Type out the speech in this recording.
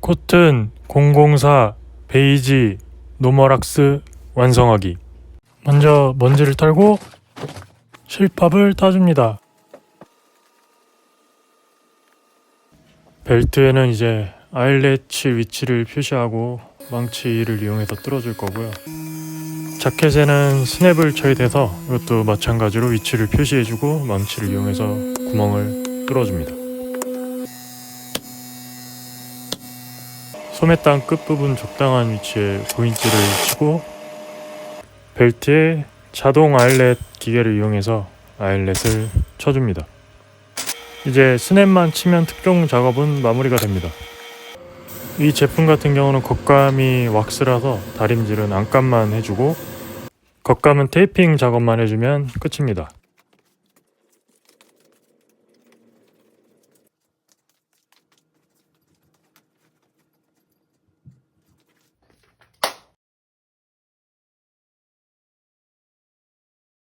코튼 004 베이지 노멀락스 완성하기. 먼저 먼지를 털고 실밥을 타줍니다. 벨트에는 이제 아일렛치 위치를 표시하고 망치를 이용해서 뚫어줄 거고요. 자켓에는 스냅을 처리돼서 이것도 마찬가지로 위치를 표시해주고 망치를 이용해서 구멍을 뚫어줍니다 소매 땅 끝부분 적당한 위치에 고인지를 치고 벨트에 자동 아일렛 기계를 이용해서 아일렛을 쳐줍니다. 이제 스냅만 치면 특종 작업은 마무리가 됩니다. 이 제품 같은 경우는 겉감이 왁스라서 다림질은 안감만 해주고 겉감은 테이핑 작업만 해주면 끝입니다.